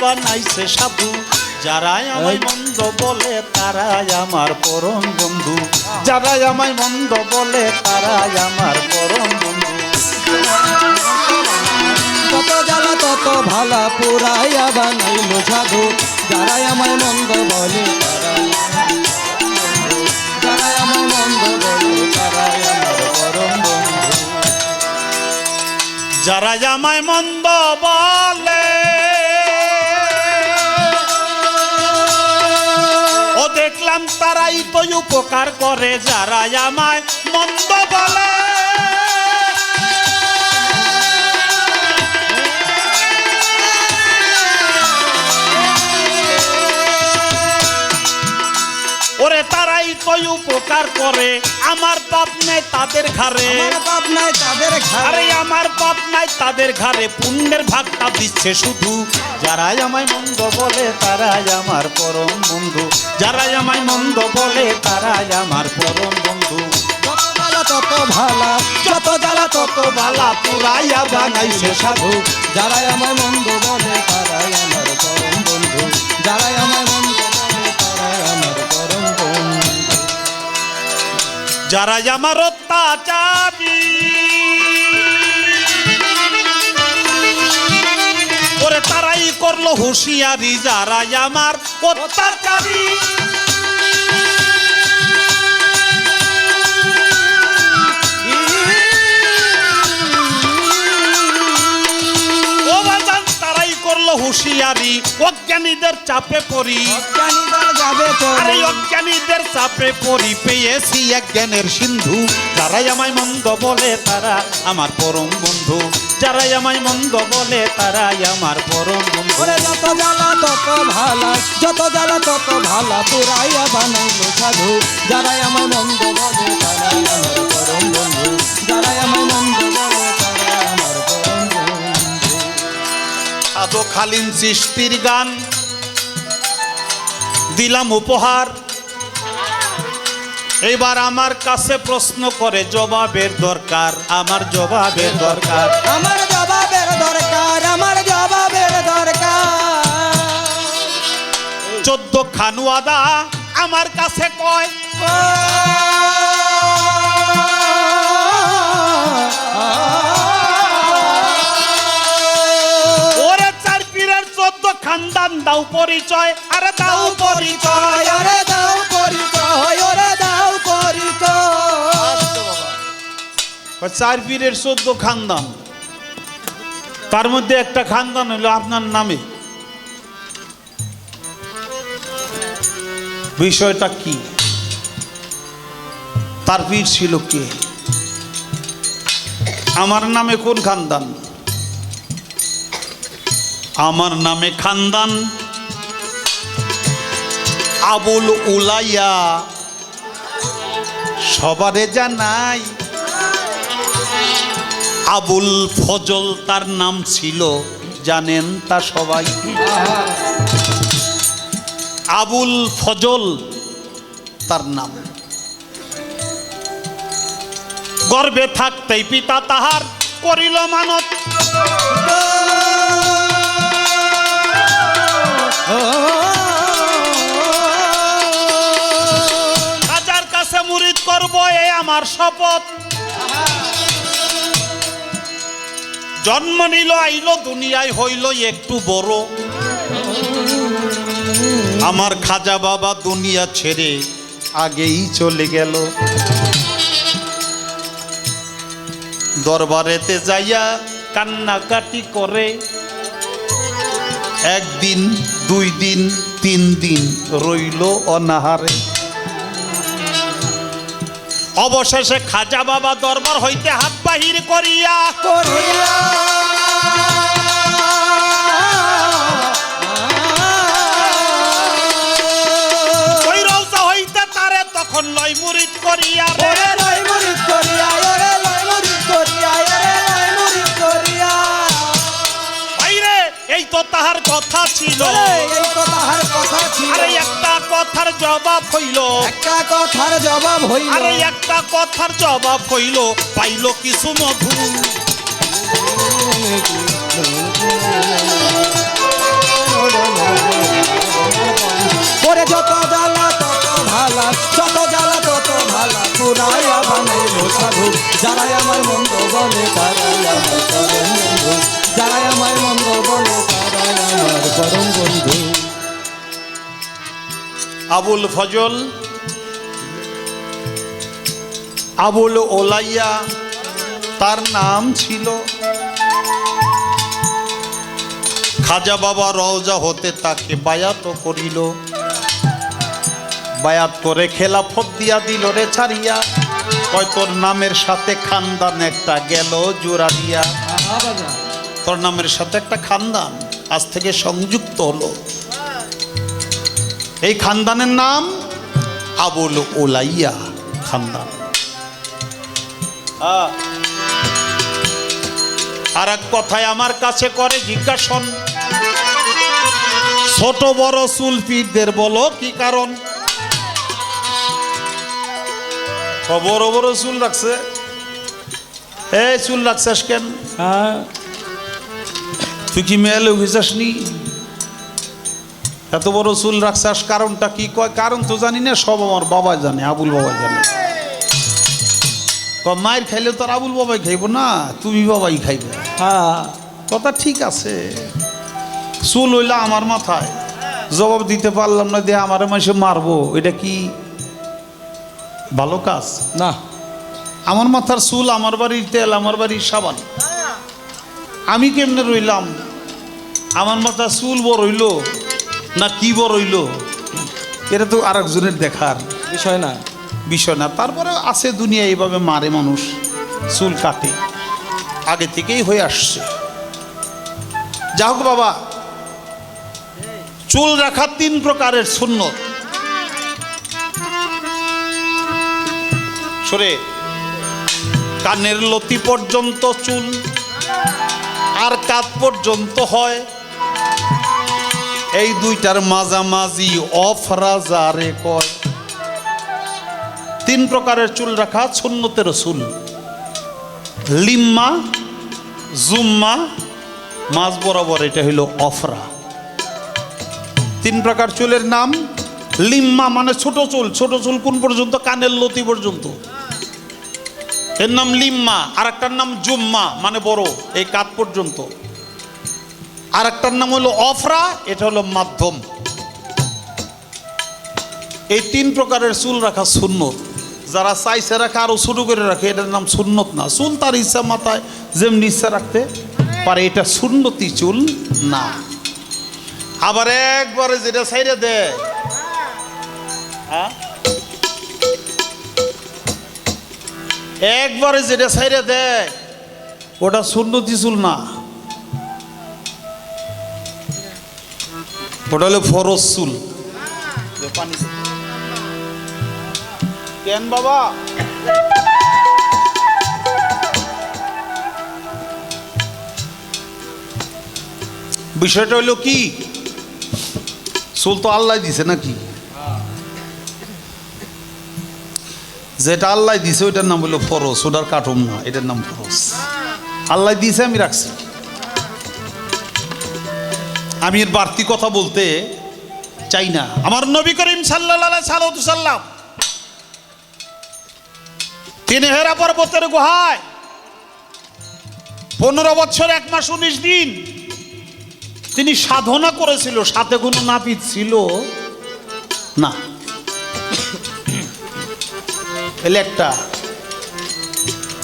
বানাইছে সাধু। যারাই আমায় মন্দ বলে তারাই আমার পরম বন্ধু। যারাই আমায় মন্দ বলে তারাই আমার পরম বন্ধু। কত জ্বালা তত ভালা পুরাইয়া বানাইল সাধু। যারাই আমায় মন্দ বলে তারাই আমার মন্দ বলে তারাই আমার পরম বন্ধু। যারা আমায় মন্দ বলে উপকার করে যারা আমায় মন্দ বলে। ওরে তারাই তো উপকার করে? আমার পাপ নেই তাদের ঘরে বাপ নাই তাদের ঘরে আমার পাপ নাই তাদের ঘরে পুণ্যের ভাগটা দিচ্ছে শুধু যারাই আমায় মন্দ বলে, তারাই আমার পরম বন্ধু। যারাই আমায় মন্দ বলে, তারাই আমার পরম বন্ধু। তত ভালা, যত জ্বালা, তত বালা, পুরাইয়া বানাইছে সাধু। যারাই আমায় মন্দ বলে, তারাই আমার পরম বন্ধু। যারাই আমায় মন্দ বলে, তারাই আমার পরম বন্ধু। যারাই আমার অত্যাচারী হুঁশিয়ারি যারাই আমার অত্যাচারী তারাই করল হুঁশিয়ারি অজ্ঞানীদের চাপে পড়ি। যাবে আরে অজ্ঞানীদের চাপে পড়ি পেয়েছি এক জ্ঞানের সিন্ধু। যারাই আমায় মন্দ বলে তারা আমার পরম বন্ধু। যারাই আমায় মন্দ বলে তারাই আমার পরম বন্ধু। ওরে যত জ্বালা তত ভালা যত জ্বালা তত ভালা পুরাইয়া বানাইলো সাধু। যারাই আমার মন্দ বলে তারাই আমার পরম বন্ধু। যারাই আমার মন্দ বলে তারাই আমার পরম বন্ধু। আদো খালিন সৃষ্টির গান দিলাম উপহার। এবার আমার কাছে প্রশ্ন করে জবাবের দরকার আমার জবাবের দরকার। আমার জবাবের দরকার আমার জবাবের দরকার। চোদ্দ খানুয়াদা আমার কাছে কয়। ওরে চার পীরের চোদ্দ খানদান দাও পরিচয় আরে দাও পরিচয় ওরে দাও পরিচয় ওরে চার পীরের চোদ্দ খানদান। তার মধ্যে একটা খানদান হলো আপনার নামে। বিষয়টা কি? তার পীর ছিল কে? আমার নামে কোন খানদান? আমার নামে খানদান আবুল উলাইয়া। সবারে জানাই আবুল ফজল তার নাম ছিল জানেন তা সবাই আবুল ফজল তার নাম গর্বে থাকতেই পিতা তাহার করিল মানত হাজার এ আমার শপথ। জন্ম নিল, আইল, দুনিয়ায় হইল একটু বড়। আমার খাজা বাবা দুনিয়া ছেড়ে আগেই চলে গেল। দরবারেতে যাইয়া কান্নাকাটি করে। একদিন, দুই দিন, তিন দিন রইল অনাহারে। অবশেষে খাজা বাবা দরবার হইতে হাত বাহির করিয়া করিয়া। হইতে তারে তখন রে মুরিদ করিয়া এই তো তাহার কথা ছিল। এই তো তাহার কথা ছিল। আরে একটা কথার জবাব হইল। একটা কথার জবাব হইল। আরে একটা কথার জবাব হইল। পাইল কিছু মধু। করে যত জ্বালা তত ভালা যত জ্বালা তত ভালা পুরাই আমার সাধু। যারাই আমার মন্দ বলে তারাই আমার পরম বন্ধু যারাই বলে তারাই আমার পরম বন্ধু। আবুল ফজল আবুল ওলাইয়া তার নাম ছিল খাজা বাবা রওজা হতে তাকে বায়াত করিল। বায়াত করে খেলাফত দিয়া দিল রে ছাড়িয়া। কয় তোর নামের সাথে খানদান একটা গেল জোড়া দিয়া। তোর নামের সাথে একটা খানদান। আজ থেকে সংযুক্ত হলো। এই খানদানের নাম আবুল ওলাইয়া খানদান। আর এক কথায় আমার কাছে করে জিজ্ঞাসন। ছোট বড় চুলপিদের বলো কি কারণ? বড় বড় চুল রাখছে। এই চুল রাখছিস কেন? হ্যাঁ। তুই কি মেয়ে লোক নি এত বড় চুল রাখছাস কারণটা কি? কয় কারণ তো জানি না সব আমার বাবা জানে আবুল বাবা জানে। মায়ের খাইলে তো আবুল বাবাই খাইব না তুমি বাবাই খাইবে। হ্যাঁ। কথা ঠিক আছে। চুল হইলা আমার মাথায়। জবাব দিতে পারলাম না দিয়ে আমার মাসে মারবো। এটা কি ভালো কাজ? না। আমার মাথার চুল আমার বাড়ির তেল আমার বাড়ির সাবান। আমি কেমনে রইলাম? আমার মাথার চুল বড় হইল, না কি বড় হইল? এটা তো আর একজনের দেখার বিষয় না। বিষয় না তারপরে আছে দুনিয়া এইভাবে মারে মানুষ, চুল কাটে। আগে থেকেই হয়ে আসছে। যা হোক বাবা, চুল রাখা তিন প্রকারের শূন্য সরে, কানের লতি পর্যন্ত চুল, আর কাত পর্যন্ত হয় এই দুইটার মাঝামাঝি অফরাজারে কয়। তিন প্রকারের চুল রাখা, সুন্নতের চুল লিম্মা, জুম্মা, মাঝ বরাবর এটা হইল অফরা। তিন প্রকার চুলের নাম, লিম্মা মানে ছোট চুল। ছোট চুল কোন পর্যন্ত? কানের লতি পর্যন্ত। এর নাম লিম্মা আর একটার নাম জুম্মা মানে বড়, এই কাত পর্যন্ত। আর একটার নাম হলো অফরা, এটা হলো মাধ্যম। এই তিন প্রকারের চুল রাখা সুন্নত। যারা চাইছে রাখা আরও শুরু করে রাখে, এটার নাম সুন্নত না। চুল তার ইচ্ছা মাথায় যেমনি ইচ্ছা রাখতে পারে, এটা সুন্নতি চুল না। আবার একবারে যেটা সাইডে দেয় হ্যাঁ? একবারে যেটা সাইডে দেয় ওটা সুন্নতি চুল না। ওটা হলো ফরজ চুল কেন বাবা? বিষয়টা হলো কি? চুল তো আল্লাহ দিছে নাকি? যেটা আল্লাহ দিছে ওইটার নাম হলো ফরজ ওটার কাটুম না এটার নাম ফরজ আল্লাহ দিছে আমি রাখছি। আমি এর বাড়তি কথা বলতে চাই না। আমার নবী করিম সাল্লাহ সাল্লাম তিনি হেরা পর্বতের গুহায় পনেরো বছর, এক মাস, উনিশ দিন তিনি সাধনা করেছিল, সাথে কোনো নাপিত ছিল না। একটা,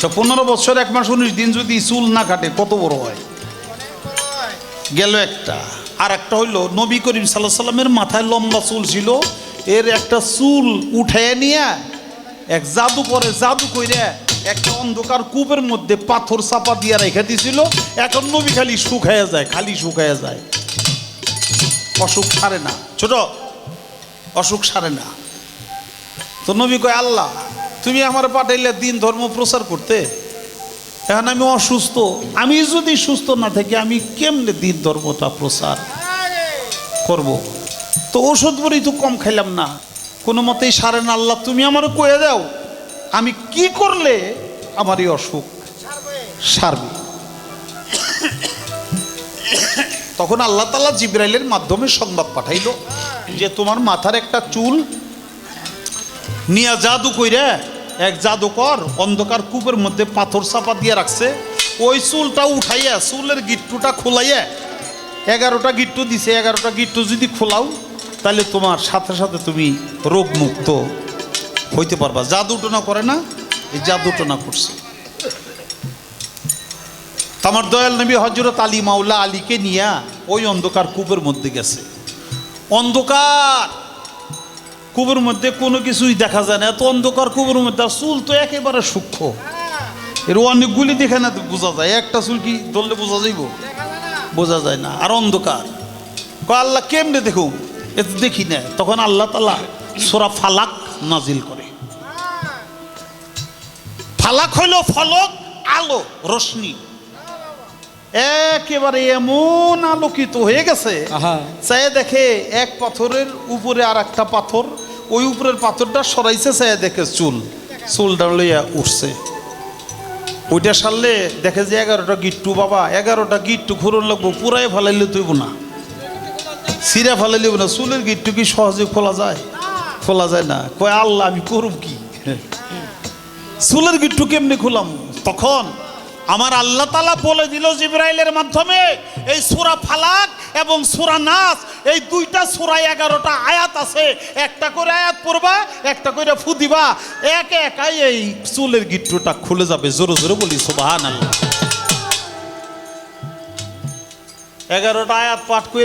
তো পনেরো বছর, এক মাস, উনিশ দিন যদি চুল না কাটে, কত বড় হয়? গেল একটা। আর একটা হইল, নবী করিম সাল্লাহ সাল্লামের মাথায় লম্বা চুল ছিল, এর একটা চুল উঠায় নিয়ে, এক জাদু করে জাদু কইরে একটা অন্ধকার কূপের মধ্যে পাথর চাপা দিয়ে রেখে দিছিল, এখন নবী খালি শুকাইয়া যায়, খালি শুকাইয়া যায়। অসুখ সারে না, ছোট, অসুখ সারে না। তো নবী কয়, আল্লাহ, তুমি আমার পাঠাইলে দিন ধর্ম প্রচার করতে? এখন আমি অসুস্থ। আমি যদি সুস্থ না থাকি, আমি কেমনে দিন ধর্মটা প্রচার করব? তো ওষুধ বড়ি তো কম খাইলাম না। কোনো মতেই সারে না আল্লাহ, তুমি আমার কয়ে দাও, আমি কি করলে আমার এই অসুখ সারবে? তখন আল্লাহ তালা জিব্রাইলের মাধ্যমে সংবাদ পাঠাইল যে তোমার মাথার একটা চুল নিয়া জাদু কইরা এক জাদুকর অন্ধকার কূপের মধ্যে পাথর চাপা দিয়ে রাখছে। ওই চুলটা উঠাইয়া, চুলের গিট্টুটা খোলাইয়া, এগারোটা গিট্টু দিছে। এগারোটা গিট্টু যদি খোলাও, তাহলে তোমার সাথে সাথে তুমি রোগমুক্ত হইতে পারবা। জাদুটনা করে না, এই জাদুটনা করছে। আমার দয়াল নবী হজরত আলী মাওলা আলীকে নিয়া ওই অন্ধকার কূপের মধ্যে গেছে। অন্ধকার! কূপের মধ্যে কোনো কিছুই দেখা যায় না। এত অন্ধকার কূপের মধ্যে আর চুল তো একেবারে সূক্ষ্ম। এর অনেকগুলি দেখে না বোঝা যায়। একটা চুল কি ধরলে বোঝা যাইব? বোঝা যায় না। আর অন্ধকার। ক আল্লাহ কেমনে দেখুন এ তো দেখি না। তখন আল্লাহ তালা সোরা ফালাক নাজিল করে। ফালাক হইল ফলক আলো রশ্মি। একেবারে এমন আলোকিত হয়ে গেছে। চাই দেখে এক পাথরের উপরে আর একটা পাথর ওই উপরের পাথরটা সরাইছে চাই দেখে চুল। চুলটা লইয়া উঠছে। ওইটা সারলে দেখে যে এগারোটা গিট্টু, বাবা, এগারোটা গিট্টু ঘুরন লাগবো, পুরাই ফেলাইলে তুইব না। সিরা ফেলাইলে না। চুলের গিট্টু কি সহজে খোলা যায়? খোলা যায় না। কয়, আল্লাহ, আমি করুম কি? চুলের গিট্টু কেমনি খুলাম? তখন আমার আল্লাহ তালা বলে দিল জিব্রাইলের মাধ্যমে, এই সুরা ফালাক এবং সুরা নাস, এই দুইটা সুরা এগারোটা আয়াত আছে। একটা করে আয়াত পড়বা, একটা করে ফু দিবা। এক একাই এই চুলের গিট্টুটা খুলে যাবে। জোরে জোরে বলি সুবাহ এগারোটা আয়াত পাঠ করে